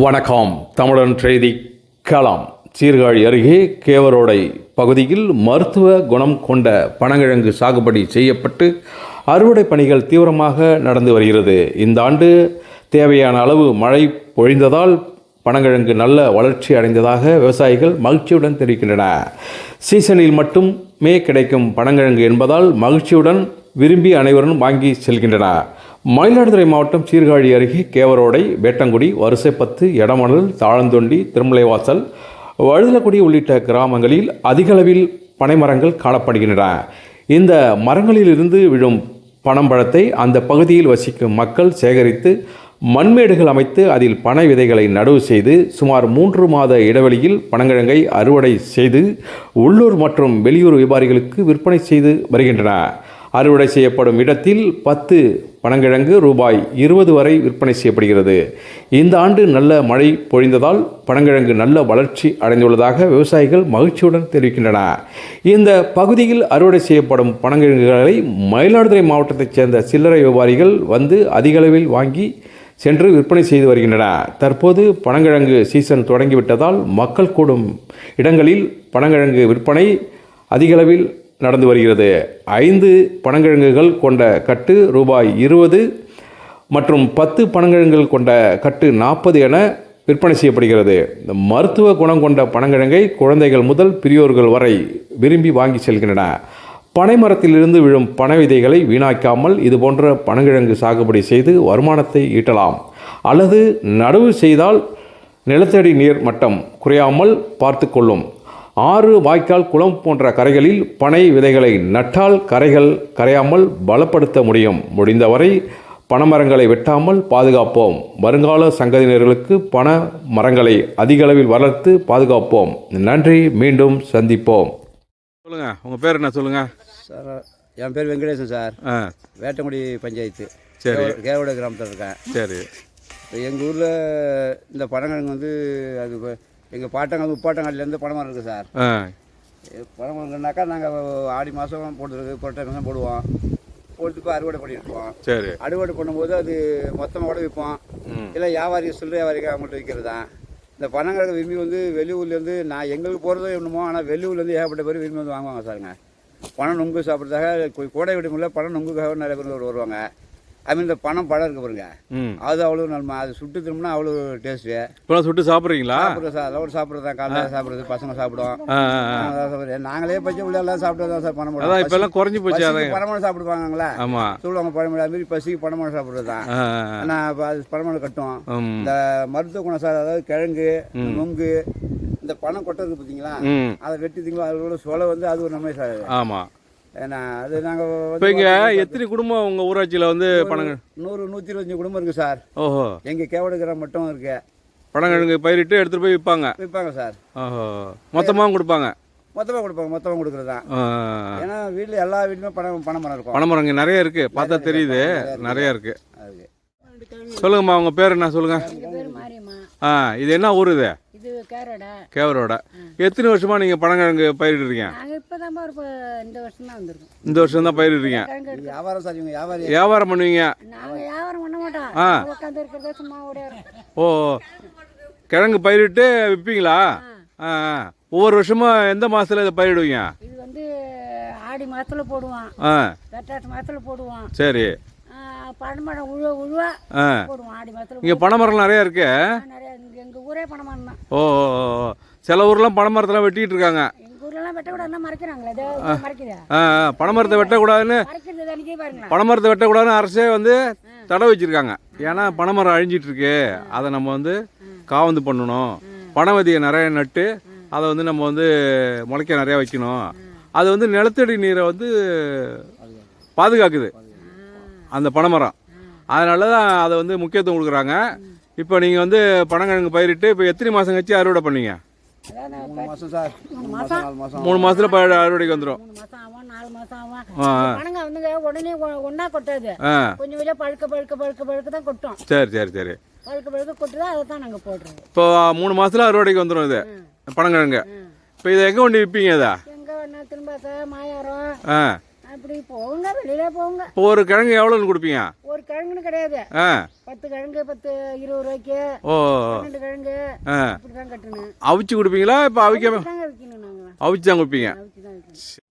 வணக்கம். தமிழன் செய்தி களம். சீர்காழி அருகே கேவரோடை பகுதியில் மருத்துவ குணம் கொண்ட பனங்கிழங்கு சாகுபடி செய்யப்பட்டு அறுவடை பணிகள் தீவிரமாக நடந்து வருகிறது. இந்த ஆண்டு தேவையான அளவு மழை பொழிந்ததால் பனங்கிழங்கு நல்ல வளர்ச்சி அடைந்ததாக விவசாயிகள் மகிழ்ச்சியுடன் தெரிவிக்கின்றன. சீசனில் மட்டுமே கிடைக்கும் பனங்கிழங்கு என்பதால் மகிழ்ச்சியுடன் விரும்பி அனைவரும் வாங்கி செல்கின்றனர். மயிலாடுதுறை மாவட்டம் சீர்காழி அருகே கேவரோடை வேட்டங்குடி வரிசைப்பத்து எடமணல் தாழந்தொண்டி திருமலைவாசல் வழுதலக்குடி உள்ளிட்ட கிராமங்களில் அதிகளவில் பனைமரங்கள் காணப்படுகின்றன. இந்த மரங்களிலிருந்து விழும் பனம்பழத்தை அந்த பகுதியில் வசிக்கும் மக்கள் சேகரித்து மண்மேடுகள் அமைத்து அதில் பனை விதைகளை நடவு செய்து சுமார் மூன்று மாத இடைவெளியில் பனங்கிழங்கை அறுவடை செய்து உள்ளூர் மற்றும் வெளியூர் வியாபாரிகளுக்கு விற்பனை செய்து வருகின்றன. அறுவடை செய்யப்படும் இடத்தில் பத்து பனங்கிழங்கு ரூபாய் இருபது வரை விற்பனை செய்யப்படுகிறது. இந்த ஆண்டு நல்ல மழை பொழிந்ததால் பனங்கிழங்கு நல்ல வளர்ச்சி அடைந்துள்ளதாக விவசாயிகள் மகிழ்ச்சியுடன் தெரிவிக்கின்றன இந்த பகுதியில் அறுவடை செய்யப்படும் பனங்கிழங்குகளை மயிலாடுதுறை மாவட்டத்தைச் சேர்ந்த சில்லறை வியாபாரிகள் வந்து அதிகளவில் வாங்கி சென்று விற்பனை செய்து வருகின்றன தற்போது பனங்கிழங்கு சீசன் தொடங்கிவிட்டதால் மக்கள் கூடும் இடங்களில் பனங்கிழங்கு விற்பனை அதிகளவில் நடந்து வருகிறது. ஐந்து பனங்கிழங்குகள் கொண்ட கட்டு ரூபாய் இருபது மற்றும் பத்து பனங்கிழங்குகள் கொண்ட கட்டு நாற்பது என விற்பனை செய்யப்படுகிறது. இந்த மருத்துவ குணம் கொண்ட பனங்கிழங்கை குழந்தைகள் முதல் பெரியோர்கள் வரை விரும்பி வாங்கி செல்கின்றன. பனை மரத்திலிருந்து விழும் பனை விதைகளை வீணாக்காமல் இதுபோன்ற பனங்கிழங்கு சாகுபடி செய்து வருமானத்தை ஈட்டலாம். அல்லது நடவு செய்தால் நிலத்தடி நீர் மட்டம் குறையாமல் பார்த்து கொள்ளும். ஆறு வாய்க்கால் குளம் போன்ற கரைகளில் பனை விதைகளை நட்டால் கரைகள் கரையாமல் பலப்படுத்த முடியும். முடிந்தவரை பனைமரங்களை வெட்டாமல் பாதுகாப்போம். வருங்கால சங்கதியினர்களுக்கு பண மரங்களை அதிக அளவில் வளர்த்து பாதுகாப்போம். நன்றி. மீண்டும் சந்திப்போம். சொல்லுங்க. உங்க பேர் என்ன சொல்லுங்க? சார் என் பேர் வெங்கடேசன் சார். ஆ. வேட்டங்குடி பஞ்சாயத்து. சரி. கேவ- கேவட கிராமத்தில் இருக்கேன். சரி. எங்கள் ஊரில் இந்த பனங்கிழங்கு வந்து அது எங்கள் பாட்டங்கால் முப்பாட்டங்கால்லேருந்து பனைமரம் இருக்குது சார். ஆ. பனைமரம்னாக்கா நாங்கள் ஆடி மாதம் போடுறது புரட்டாசி மாதம் போடுவோம். போட்டு இப்போ அறுவடை பண்ணியிருப்போம் சரி. அறுவடை பண்ணும்போது அது மொத்தமாக கூட விற்போம். இல்லை வியாபாரி சில்லறை வியாபாரிக்கு அவங்கள்ட்ட விற்கிறது தான் இந்த பனங்கிழங்கு விரும்பி வந்து வெளியூர்லேருந்து நான் எங்களுக்கு போகிறதோ என்னமோ ஆனால் வெளியூர்லேருந்து ஏகப்பட்ட பேர் விரும்பி வந்து வாங்குவாங்க சாருங்க. பணம் நொங்கு சாப்பிட்றதாக கொ- கோடை விடுமுறையில பணம் நொங்குக்காக நிறைய பேர் வருவாங்க. அதுமாதிரி இந்த பணம் பழம் இருக்கு பாருங்க. அது அவ்வளோ நம்ம அது சுட்டு திரும்பினா அவ்வளோ டேஸ்ட்டு இப்போலாம் சுட்டு சாப்பிட்றீங்களா? சாப்பிட்றது சார் அதோட சாப்பிட்றது தான். காலையில் சாப்பிட்றது பசங்க சாப்பிடுறேன். நாங்களே பச்சை உள்ள எல்லாம் சாப்பிட்டு தான் சார் பணம் அதான் இப்போல்லாம் குறைஞ்சி போச்சு பணமரம் சாப்பிடுவாங்களா ஆமாம் சொல்லுவாங்க பழமொழி அது மாதிரி பசிக்கு பணமரம் சாப்பிட்றது தான். ஆனால் இப்போ அது பணமரம் கட்டும். இந்த மருத்துவ குணம் சார் அதாவது கிழங்கு நொங்கு இந்த பணம் கொட்டை இருக்கு பார்த்தீங்களா அதை வெட்டித்தீங்களா அதோட சொலை வந்து அது ஒரு நன்மை சார். ஆமாம் அது நாங்கள் இப்போ இங்கே எத்தனை குடும்பம் உங்கள் ஊராட்சியில் வந்து பனங்க நூறு நூற்றி இருபத்தஞ்சி குடும்பம் இருக்குது சார். ஓஹோ. எங்கள் கேவடு கிராமம் மட்டும் இருக்கு. பனங்கிழங்கு பயிரிட்டு எடுத்துகிட்டு போய் விற்பாங்க விற்பாங்க சார். ஓஹோ. மொத்தமாகவும் கொடுப்பாங்க? மொத்தமாக கொடுப்பாங்க மொத்தமாக கொடுக்குறது தான். ஏன்னா வீட்டில் எல்லா வீட்லையுமே பணம் பணம் மரம் இருக்கும். பனைமரம் இங்கே நிறைய இருக்குது பார்த்தா தெரியுது. நிறைய இருக்குது சொல்லுங்கம்மா உங்கள் பேர் என்ன சொல்லுங்கள் ஆ இது என்ன ஊர் இது? கேவரோட. எத்தனை வருஷமாக நீங்கள் பனங்கிழங்கு பயிரிடுறீங்க இந்த வருஷம் தான் வருஷம் பயிரிடுறீங்க வியாபாரம் பண்ணுவீங்க? ஓ கிழங்கு பயிரிட்டு விற்பீங்களா. ஒவ்வொரு வருஷமும் எந்த மாதத்தில் இதை பயிரிடுவீங்க? இது வந்து ஆடி மாதத்தில் போடுவோம். சரி. பழமரம் உழுவ உழுவா போடுவோம். ஆடி மாதத்தில் இங்கே பனைமரம் நிறைய இருக்கு? நிறைய எங்கள் ஊரே பணமரம் தான். ஓ. சில ஊர்லாம் பனைமரத்தெல்லாம் வெட்டிட்டு இருக்காங்க. பனைமரத்தை வெட்டக்கூடாதுன்னு பனைமரத்தை வெட்டக்கூடாதுன்னு அரசே வந்து தடை வச்சிருக்காங்க. ஏன்னா பனைமரம் அழிஞ்சிட்டு இருக்கு அதை நம்ம வந்து காவந்து பண்ணணும். பனை விதையை நிறைய நட்டு அதை வந்து நம்ம வந்து முளைக்க நிறையா வைக்கணும். அது வந்து நிலத்தடி நீரை வந்து பாதுகாக்குது. அந்த பனைமரம். அதனால தான் அதை வந்து முக்கியத்துவம் கொடுக்குறாங்க. இப்போ நீங்கள் வந்து பனங்கிழங்கு பயிரிட்டு இப்போ எத்தனை மாதம் கழிச்சு அறுவடை பண்ணீங்க? மூணு பயிர் அறுவடைக்கு வந்துடும் உடனே ஒ- ஒண்ணா கொட்டாது ஆ. கொஞ்சம் பழுக்க பழுக்க பழுக்க பழுக்க தான் கொட்டும். சரி சரி சரி. பழுக்க பழுக்க கொட்டுதா அதை தான் நாங்கள் போடுறோம் இப்போ மூணு மாதத்தில் அறுவடைக்கு வந்துடும் இது பனங்கிழங்கு. இப்போ இதை எங்கே கொண்டு விற்பீங்க இதை? எங்கே திரும்ப மாயாரம். அப்படி போங்க வெளியில போங்க. இப்போ ஒரு கிழங்கு எவ்வளோன்னு கொடுப்பீங்க? ஒரு கிழங்கு கிழங்குன்னு கிடையாது. ஆ. பத்து கிழங்கு பத்து இருபது ரூபாய்க்கு. ஓ. பன்னெண்டு கிழங்கு. ஆ. கட்டணும். அவிச்சு கொடுப்பீங்களா? இப்போ அவிக்க தாங்க விற்கணும் நாங்கள் அவிச்சு தான் கொடுப்பீங்க. அவிச்சு தான் விற்கணும்